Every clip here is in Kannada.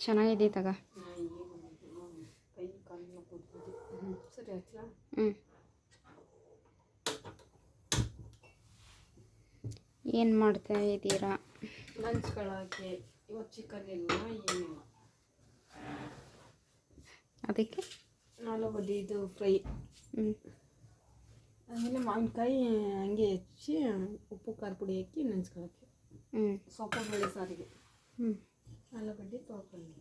ಚೆನ್ನಾಗಿದೆ ತಗ. ಹ್ಞೂ ಏನು ಮಾಡ್ತಾ ಇದ್ದೀರಾ? ಲಂಚ್ಗಳಾಗಿ ಇವತ್ತು ಚಿಕನ್ ಇಲ್ಲ ಏನಿಲ್ಲ. ಅದಕ್ಕೆ? ಆಲೂಗಡ್ಡೆ ಇದು ಫ್ರೈ. ಹ್ಞೂ ಆಮೇಲೆ ಮಾವಿನಕಾಯಿ ಹಂಗೆ ಹೆಚ್ಚಿ ಉಪ್ಪು ಖಾರ ಪುಡಿ ಹಾಕಿ ನೆನ್ಸ್ಕೊಳಕ್ಕೆ. ಹ್ಞೂ ಸೊಪ್ಪು ಬೆಳೆ ಸಾರಿಗೆ. ಹ್ಞೂ ಆಲೂಗಡ್ಡೆ ತೊಳ್ಕೊಂಡು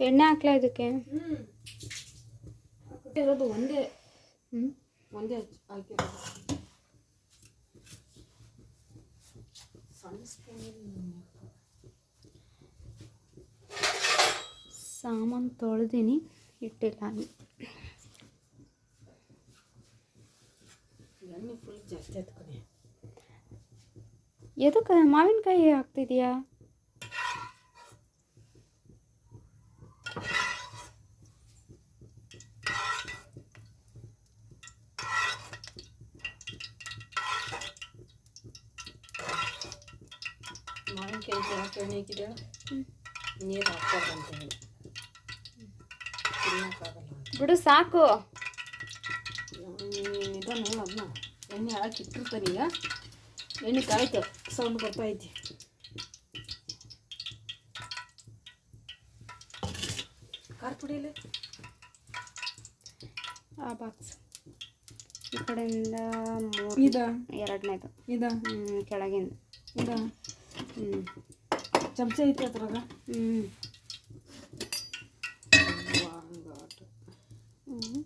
ಎಣ್ಣೆ ಹಾಕ್ಲಾ ಇದಕ್ಕೆ ಹ್ಞೂ ಇರೋದು ಒಂದೇ ಹ್ಞೂ ಒಂದೇ ಹಚ್ಚಿ ಹಾಕಿರೋದು ಸಣ್ಣ ಸ್ಪೂನ್ ಸಾಮಾನು ತೊಳೆದೀನಿ ಇಟ್ಟಿಲ್ಲ ಅಲ್ಲಿ ಎಣ್ಣೆ ಫುಲ್ ಜಾಸ್ತಿ ಆಯ್ತು ಕಣೆ ಎದಕ್ಕೆ ಮಾವಿನಕಾಯಿ ಹಾಕ್ತಿದ್ಯಾ ಮಾವಿನಕಾಯಿ ಯಾಕೆ ಎಣ್ಣೆ ಹಾಕಿದೆ ನೀರು ಹೇಳಿ. ಬಿಡು ಸಾಕು. ಅದನ್ನ ಎಣ್ಣೆ ಹಾಕಿ ಇಟ್ಟಿರ್ತಾನೆ ಈಗ. ಎಣ್ಣೆ ಕಾಯ್ತು. ಸೌಂಡ್ ಬರ್ತಾ ಐತಿ. ಖಾರ ಪುಡಿಯಲ್ಲಿ ಆ ಬಾಕ್ಸ್ ಈ ಕಡೆಯಿಂದ ಮೂರು ಇದ. ಎರಡನೇದು. ಇದ. ಹ್ಞೂ ಕೆಳಗಿಂದ. ಇದ. ಹ್ಞೂ ಚಮಚ ಐತಿ ಅದ್ರಾಗ ಹ್ಞೂ ಹಂಗಾಟ ಹ್ಞೂ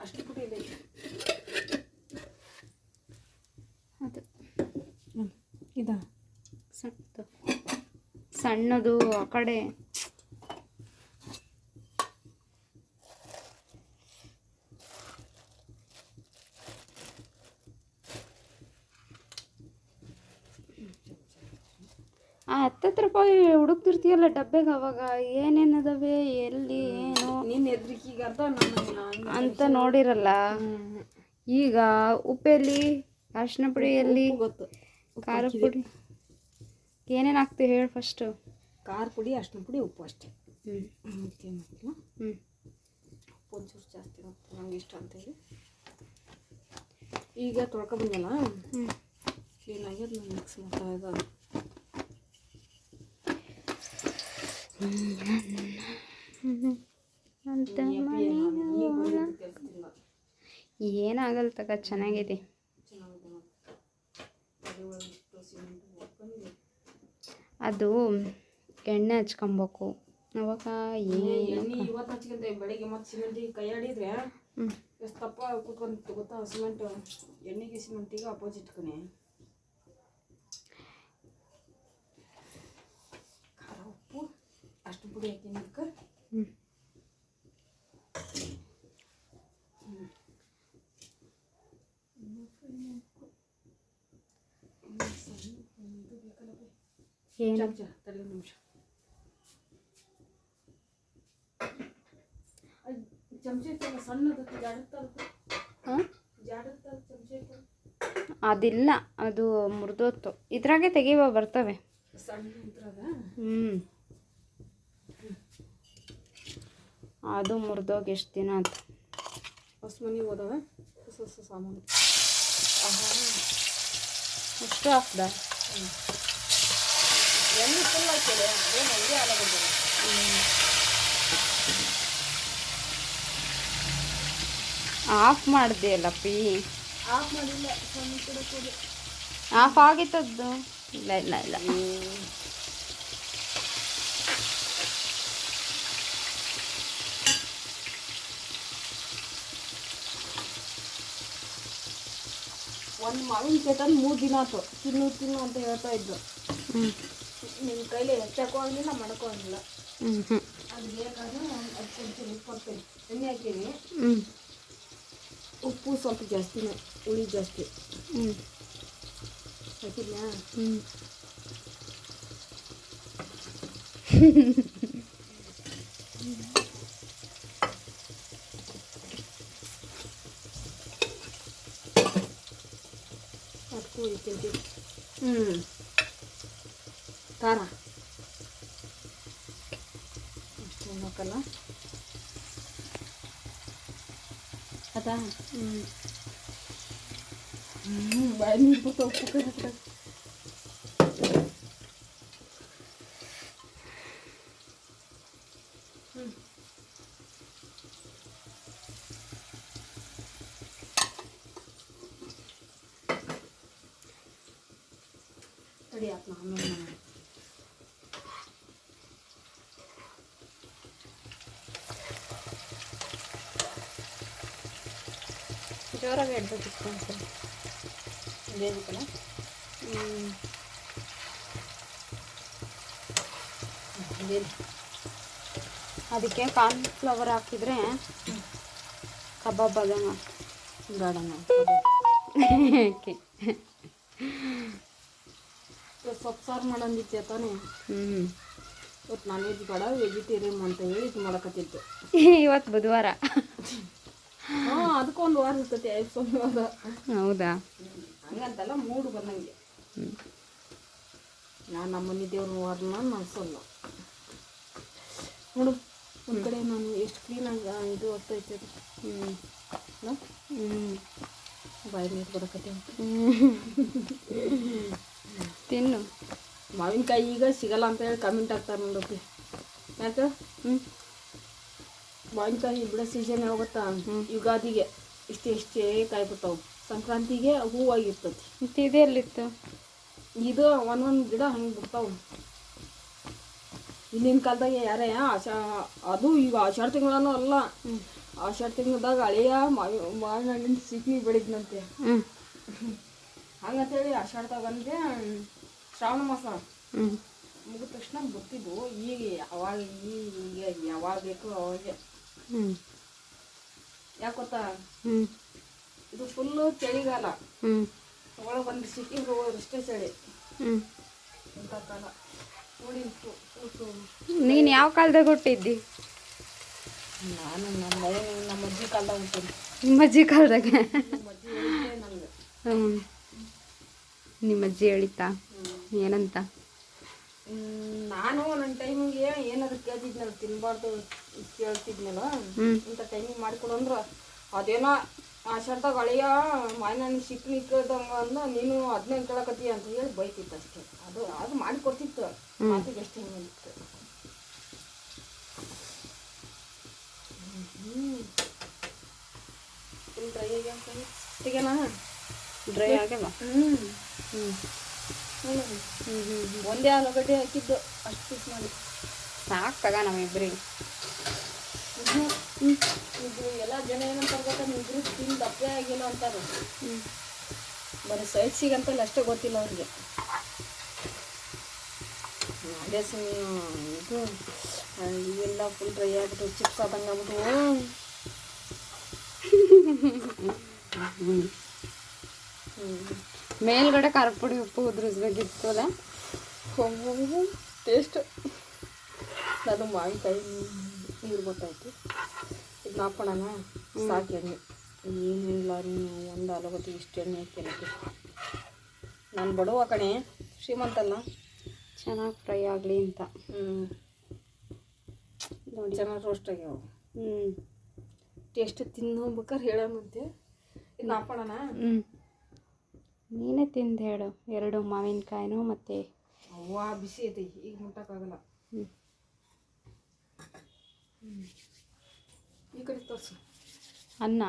ಅಷ್ಟು ಪುಡಿಯಲ್ಲಿ ಅದು ಇದ ಸಣ್ಣದು ಸಣ್ಣದು ಆ ಕಡೆ ಆ ಹತ್ತತ್ತು ರೂಪಾಯಿ ಹುಡುಕ್ತಿರ್ತೀಯಲ್ಲ ಡಬ್ಬೆಗೆ ಅವಾಗ? ಏನೇನು ಅದಾವೆ ಎಲ್ಲಿ ಏನು? ನಿನ್ನ ಎದ್ರಿಕೀಗ ಅರ್ಧ ನನ್ನ ಅಂತ ನೋಡಿರಲ್ಲ. ಈಗ ಉಪ್ಪೆಲ್ಲಿ ಅರಿಶಿನ ಪುಡಿಯಲ್ಲಿ ಗೊತ್ತು. ಖಾರ ಪುಡಿ. ಏನೇನು ಹಾಕ್ತೀವಿ ಹೇಳಿ ಫಸ್ಟು ಖಾರ ಪುಡಿ ಅರ್ಶಿನ ಪುಡಿ ಉಪ್ಪು ಅಷ್ಟೇ. ಹ್ಞೂ ಹ್ಞೂ ಉಪ್ಪು ಒಂಚೂರು ಜಾಸ್ತಿ ನಂಗೆ ಇಷ್ಟ ಅಂತೇಳಿ ಈಗ ತೊಳ್ಕೊಬಂದಲ್ಲ ಹ್ಞೂ ಕ್ಲೀನಾಗಿ ಅದನ್ನ ಮಿಕ್ಸ್ ಮಾಡ್ತಾ ಇದ್ದಾರೆ ಅಂತ ಏನಾಗಲ್ಲ ತಗ ಚೆನ್ನಾಗಿದೆ. ಅದು ಎಣ್ಣೆ ಹಚ್ಕೊಬೇಕು. ಅವಾಗ ಬೆಳಿಗ್ಗೆ ಮತ್ತೆ ಸಿಮೆಂಟಿಗೆ ಕೈ ಆಡಿದ್ರೆ ಹ್ಞೂ ಎಷ್ಟು ತಪ್ಪ ಕೂತ್ಕೊಂತ ಗೊತ್ತಾ ಸಿಮೆಂಟ್ ಎಣ್ಣೆಗೆ ಸಿಮೆಂಟಿಗೆ ಅಪೋಸಿಟ್ ಕಣೆ ಖಾರ ಉಪ್ಪು ಅಷ್ಟು ಪುಡಿ ಹಾಕಿನ ಹ್ಞೂ ಏನು? ನಿಮಿಷ. ಅದಿಲ್ಲ ಅದು ಮುರಿದೋತ್ತು ಇದ್ರಾಗೆ ತೆಗಿವ ಬರ್ತವೆ. ಹ್ಞೂ ಅದು ಮುರಿದೋಗಿ ಎಷ್ಟು ದಿನ ಅಂತ ಹೊಸ ಮನೆ ಹೋದವೆ? ಹೊಸ ಹೊಸ ಸಾಮಾನು. ಅಷ್ಟು ಹಾಕ್ದ ಎಣ್ಣೆ ಫುಲ್ ಹಾಕಿದೆ ಏನು ಹಂಗೆ ಆಲೂಗಡ್ಡೆ ಆಫ್ ಮಾಡಿದೆ ಅಲ್ಲ ಪಿ? ಆಫ್ ಮಾಡಿಲ್ಲ. ಆಫ್ ಆಗಿತ್ತದ್ದು? ಇಲ್ಲ ಇಲ್ಲ ಇಲ್ಲ. ಒಂದು ಮಾವಿನಕಾಯಿ ತಂದು ಮೂರು ದಿನ ಆಯ್ತು ತಿನ್ನು ತಿನ್ನು ಅಂತ ಹೇಳ್ತಾ ಇದ್ದು. ನಿಮ್ಮ ಕೈಲಿ ಹೆಚ್ಚಕ್ಕೂ ಆಗಲಿಲ್ಲ ಮಾಡಕ್ಕೂ ಹ್ಞೂ ಹ್ಞೂ ಅದು ಬೇಕಾದ್ರೆ ಉಪ್ಪು ಎಣ್ಣೆ ಹಾಕಿನಿ. ಹ್ಞೂ ಉಪ್ಪು ಸ್ವಲ್ಪ ಜಾಸ್ತಿನೇ ಹುಳಿ ಜಾಸ್ತಿ. ಹ್ಞೂ ಹಾಕಿದ್ನಾ ಹ್ಞೂ ಅದಕ್ಕೂ ಇಟ್ಟಿದ್ದೆ ಹ್ಞೂ ಖಾರ ಅಷ್ಟು ಹಾಕಲ್ಲ ಅದಾ ಹ್ಞೂ ಹ್ಞೂ ಬಾಯಿ ನೀರು ಬರ್ತಾವ ಉಪ್ಪು ಖಾರ ಹಾಕ್ದಾಗ. ಹ್ಮ್. ತಡಿ ಆತ್ನ ಆಮೇಲೆ ಮಾಡೋಣ. ಜೋರಾಗಿ ಇಡ್ಬೇಕಿತ್ತು ಅನ್ಸಲ್ಲ ಬೇಯಬೇಕಲ್ಲ ಹ್ಞೂ ಬೇರೆ ಅದಕ್ಕೆ ಕಾರ್ನ್ಫ್ಲವರ್ ಹಾಕಿದ್ರೆ ಕಬಾಬ್ ಆದಂಗೆ ಗಾರ್ಡನ್ ಓಕೆ ಸೊಪ್ಪು ಸಾರು ಮಾಡಂದಿತ್ತೆ ತಾನೇ. ಹ್ಞೂ ಇವತ್ತು ನಾನ್ ವೆಜ್ ಬೇಡ ವೆಜಿಟೇರಿಯನ್ ಅಂತ ಹೇಳಿ ಇದು ಮಾಡಕತ್ತಿತ್ತು ಇವತ್ತು ಬುಧವಾರ. ಹಾಂ ಅದಕ್ಕೊಂದು ವಾರ ಇರ್ತೈತಿ ಐದು ಸೋಮವಾರ. ಹೌದಾ? ಹಂಗಂತಲ್ಲ ಮೂಡು ಬಂದಂಗೆ. ನಾನು ನಮ್ಮ ಮನೆ ದೇವ್ರ ವಾರನ ಮನಸ್ಸಲ್ಲ ನೋಡು ಒಂದು ಕಡೆ ನಾನು ಎಷ್ಟು ಕ್ಲೀನಾಗಿ ಇದು ಆಗ್ತೈತೆ ಅದು. ಹ್ಞೂ? ಹ್ಞೂ ಬಾಯಿ ನೀರು ಬರಕತ್ತೀವಿ ತಿನ್ನು. ಮಾವಿನಕಾಯಿ ಈಗ ಸಿಗಲ್ಲ ಅಂತ ಹೇಳಿ ಕಮೆಂಟ್ ಆಗ್ತಾರೆ ನೋಡೋಕೆ ಯಾಕೆ? ಹ್ಞೂ ಮಾವಿನಕಾಯಿ ಬಿಡೋ ಸೀಸನ್ ಹೋಗುತ್ತಾ ಯುಗಾದಿಗೆ. ಇಷ್ಟೇ ಇಷ್ಟೇ ಕಾಯಿ ಬಿಡ್ತಾವೆ ಸಂಕ್ರಾಂತಿಗೆ ಹೂವಾಗಿರ್ತತಿ ಮತ್ತೆ ಇತ್ತು ಇದು ಒಂದೊಂದು ಗಿಡ ಹಂಗೆ ಬಿಡ್ತಾವೆ. ಹಿಂದಿನ ಕಾಲದಾಗ ಯಾರೇ ಆಷಾ ಅದು ಈಗ ಆಷಾಢ ತಿಂಗಳೂ ಅಲ್ಲ. ಆಷಾಢ ತಿಂಗಳದಾಗ ಹಳೆಯ ಮಾವಿ ಮಾವಿನ ಹಣ್ಣಿನ ಸಿಕ್ಕಿ ಬೆಳಿದ್ನಂತೆ. ಹ್ಞೂ ಹಂಗಂತೇಳಿ ಆಷಾಢದಾಗ ಬಂದೆ ಶ್ರಾವಣ ಮಾಸ. ಮುಗಿದ ತಕ್ಷಣ ಬರ್ತಿದ್ವು. ಈಗ ಅವಾಗ ಈಗ ಯಾವಾಗ ಬೇಕು ಅವಾಗೆ. ಯಾಕೆ ಗೊತ್ತಾ? ಇದು ಫುಲ್ಲು ಚಳಿಗಾಲ. ಒಳಗೆ ಒಂದು ಸಿಟಿಗೆ ಹೋಗೋದಷ್ಟೇ ಚಳಿ. ಅಂತ ಕಾಲ. ನೀನು ಯಾವ ಕಾಲದಾಗ ಹುಟ್ಟಿದ್ದಿ? ನಾನು ನಮ್ಮ ನಮ್ಮ ಅಜ್ಜಿ ಕಾಲದಾಗ ಹುಟ್ಟಿದ್ದೆ. ನಿಮ್ಮ ಅಜ್ಜಿ ಕಾಲದಾಗ? ಹ್ಞೂ ನಿಮ್ಮ ಅಜ್ಜಿ ಹೇಳಿತ್ತಾ ಏನಂತ? ನಾನು ನನ್ನ ಟೈಮಿಗೆ ಏನಾದ್ರು ಕೇಳ್ತಿದ್ನಲ್ಲ ತಿನ್ಬಾರ್ದು ಕೇಳ್ತಿದ್ನಲ್ಲ ಇಂಥ ಟೈಮಿಗೆ ಮಾಡಿಕೊಡು ಅಂದ್ರೆ ಅದೇನೋ ಆಷಾಢದಾಗ ಹಳೆಯ ಮಾಯನ ಸಿಕ್ಕಿ ಕೇಳ್ದಂಗ ಅಂದ ನೀನು ಅದನ್ನೇ ಕೇಳಕತ್ತೀಯ ಅಂತ ಹೇಳಿ ಬೈತಿತ್ತು ಅಷ್ಟೇ. ಅದು ಅದು ಮಾಡಿಕೊಡ್ತಿತ್ತು. ಮಾತಿಗೆ ಎಷ್ಟು ಹಿಂಗಿತ್ತು ಫುಲ್ ಡ್ರೈ ಆಗ್ಯಾವ ಹ್ಞೂ ಹ್ಞೂ ಹ್ಞೂ ಒಂದೇ ಆಲೂಗಡ್ಡೆ ಹಾಕಿದ್ದು ಅಷ್ಟು ಪೀಸ್ ಮಾಡಿ. ಸಾಕು ತಗ ನಮ್ಮಿಬ್ಬರಿಗೆ ಇದು ಎಲ್ಲ ಜನ ಏನಂತಾರೆ ಗೊತ್ತಾ? ನಿಮ್ಗಿರು ತಿಂದು ದಪ್ಪೆ ಆಗಿಲ್ಲ ಅಂತಾರೆ. ಹ್ಞೂ ಬರೀ ಸೈಡ್ಸಿಗಂತಲ್ಲ ಅಷ್ಟೇ ಗೊತ್ತಿಲ್ಲ ಅವ್ರಿಗೆ. ಅದೇ ಇದು ಇವೆಲ್ಲ ಫುಲ್ ಡ್ರೈ ಆಗ್ಬಿಟ್ಟು ಚಿಪ್ಸ್ ಆದಂಗೆ ಆಗ್ಬಿಟ್ಟು ಹ್ಞೂ ಮೇಲ್ಗಡೆ ಖಾರ ಪುಡಿ ಉಪ್ಪು ಉದುರಿಸ್ಬೇಕಿತ್ತು ಅಲ್ಲ ಟೇಸ್ಟ್ ಅದು ಮಾವಿನಕಾಯಿ ನೀರು ಗೊತ್ತಾಯ್ತು. ಇದು ಹಾಕೋಣ ಸಾಕು ಎಣ್ಣೆ. ಏನಿಲ್ಲ ಒಂದು ಆಲೂಗಡ್ಡೆ ಇಷ್ಟು ಎಣ್ಣೆ ಹಾಕಿ ನಾನು ಬಡವ ಕಣೆ. ಶ್ರೀಮಂತಲ್ಲ ಚೆನ್ನಾಗಿ ಫ್ರೈ ಆಗಲಿ ಅಂತ. ಹ್ಞೂ ನೋಡಿ. ಚೆನ್ನಾಗಿ ರೋಸ್ಟ್ ಆಗ್ಯಾವ. ಹ್ಞೂ ಟೇಸ್ಟ್ ತಿನ್ನೋಬೇಕಾರೆ ಹೇಳೋಣಂತೆ. ಇದು ಹಾಕೋಣ ಹ್ಞೂ ನೀನೇ ತಿಂದು ಹೇಳು. ಎರಡು ಮಾವಿನಕಾಯಿನೂ ಮತ್ತು ಅವ್ವ ಬಿಸಿ ಐತಿ ಈಗ ಮುಟ್ಟಕ್ಕಾಗಲ್ಲ. ಹ್ಞೂ ಈ ಕಡೆ ತೋರಿಸು. ಅನ್ನ.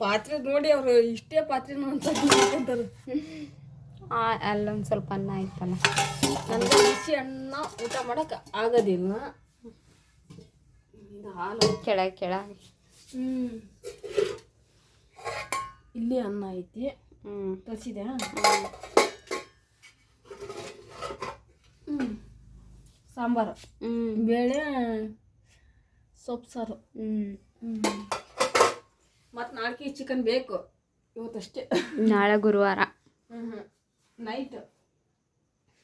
ಪಾತ್ರೆ ನೋಡಿ ಅವರು ಇಷ್ಟೇ ಪಾತ್ರೆ ಅಂತ ಅಂತಾರೆ ಆ, ಅಲ್ಲೊಂದು ಸ್ವಲ್ಪ ಅನ್ನ ಆಯ್ತಲ್ಲ. ನನಗೆ ಬಿಸಿ ಅನ್ನ ಊಟ ಮಾಡಕ್ಕೆ ಆಗೋದಿಲ್ಲ. ಹಾಲು ಕೆಳಗೆ ಕೆಳಗೆ. ಹ್ಞೂ ಇಲ್ಲಿ ಅನ್ನ ಐತಿ. ಹ್ಞೂ ತರಿಸಿದೆ ಹ್ಞೂ ಹ್ಞೂ ಸಾಂಬಾರು ಹ್ಞೂ ಬೇಳೆ ಸೊಪ್ಪು ಸಾರು ಹ್ಞೂ ಮತ್ತು ಅವಲಕ್ಕಿ ಚಿಕನ್ ಬೇಕು. ಇವತ್ತಷ್ಟೇ ನಾಳೆ ಗುರುವಾರ. ಹ್ಞೂ ಹ್ಞೂ ನೈಟ್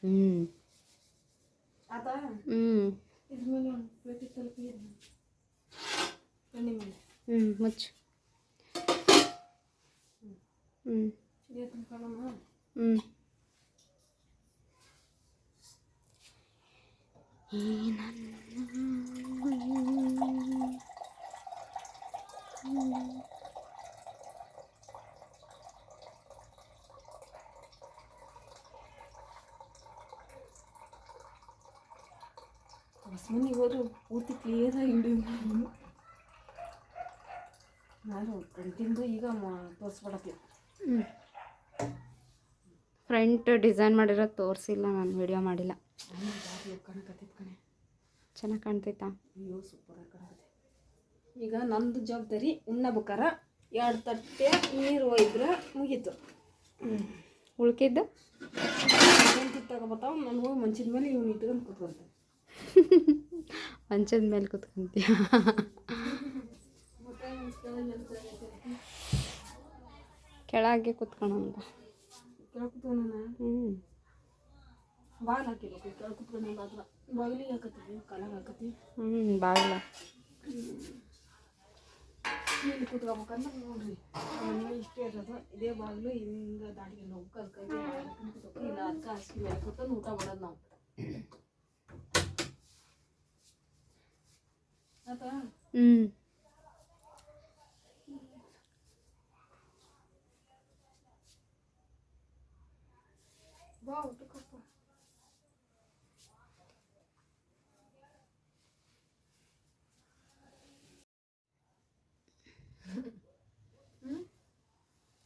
ಹ್ಞೂ ಆತಾ? ಹ್ಞೂ ಇದ್ರ ಮೇಲೆ ಒಂದು ಪ್ಲೇಟ್ ತಲುಪಿ ಎಣ್ಣೆ ಮೇಲೆ. ಹ್ಞೂ ಮುಚ್ಚು. ಹ್ಞೂ ಇದೇ ತುಂಬ್ಕೊಳ್ಳೋಣ ಹ್ಞೂ ಹೊಸಮನಿಗೆ ಹೋದ್ರೆ ಪೂರ್ತಿ ಕ್ಲಿಯರಾಗಿ ಹಿಡಿ ನಾನು ಫ್ರಂಟಿಂದ ಈಗ ತೋರಿಸ್ಬಿಡತ್ತೆ. ಹ್ಞೂ ಫ್ರಂಟ್ ಡಿಸೈನ್ ಮಾಡಿರೋದು ತೋರಿಸಿಲ್ಲ ನಾನು ವಿಡಿಯೋ ಮಾಡಿಲ್ಲ. ಚೆನ್ನಾಗಿ ಕಾಣ್ತೈತಾ? ಈಗ ನಂದು ಜವಾಬ್ದಾರಿ ಉಣ್ಣಬೇಕಾರ ಎರಡು ತಟ್ಟೆ ನೀರು ಒಯ್ದ್ರೆ ಮುಗೀತು. ಉಳ್ಕಿದ್ದು? ಮಂಚದ ತಗೋಬತ್ತಾವ ನಾನು ಹೋಗಿ ಮಂಚದ ಮೇಲೆ ಇವ್ನು ಇಟ್ಕೊಂಡು ಕೂತ್ಕೊಂತ. ಮಂಚದ ಮೇಲೆ ಕೂತ್ಕೊಂತೀಯ? ಕೆಳಗೆ ಕುತ್ಕೊಳಂತ ಕೇಳ್ಕೊತಾನ ಹ್ಞೂ ಬಾಗಿಲು ಹಾಕಿಬೇಕು ಕೆಳಗೆ ಕುತ್ಕೊಂಡಲ್ಲ ಅದ್ರ ಬಾಗಿಲಿಗೆ ಹಾಕತ್ತೀವಿ ಕಾಲಾಗ ಹಾಕತಿ ಹ್ಞೂ ಬಾಗಿಲ. ಇಲ್ಲಿ ಕುತ್ಕೋಬೇಕಂದ್ರೆ ನೋಡ್ರಿ ಮನೆ ಇಷ್ಟೇ ಇರೋದು. ಇದೇ ಬಾಗಿಲು ಹಿಂಗೆ ದಾಟಿಗೆ ಹೋಗ್ಬೇಕು. ಅದಕ್ಕೆ ಇಲ್ಲ ಅದಕ್ಕೆ ಹಾಸಿಗೆ ಮೇಲೆ ಕೂತ್ಕೊಂಡು ಊಟ ಮಾಡೋದು ನಾವು. ಆತಾ ಹ್ಞೂ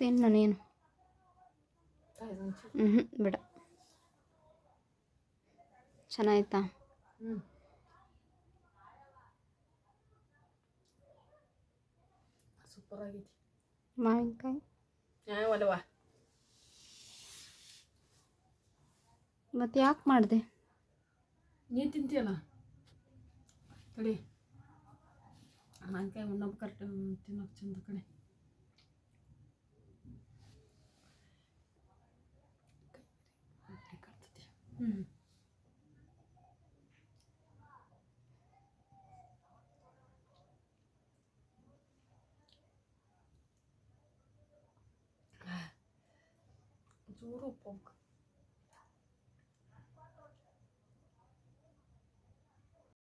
ತಿನ್ನು ನಾನೇನು. ಹ್ಞೂ ಬಿಡ. ಚೆನ್ನಾಯ್ತಾ ಮಾವಿನಕಾಯಿ? ಮತ್ತೆ ಯಾಕೆ ಮಾಡಿದೆ? ನೀ ತಿಂತೀಯಲ್ಲ? ಕಡೆ ಮಾವಿನಕಾಯಿ ಉಣ್ಣಕ್ಕೆ ಕರೆಕ್ಟ್, ತಿನ್ನೋಕೆ ಚಂದ ಕಣೆ ಹ್ಞೂ ಜೋರು ಉಪ್ಪು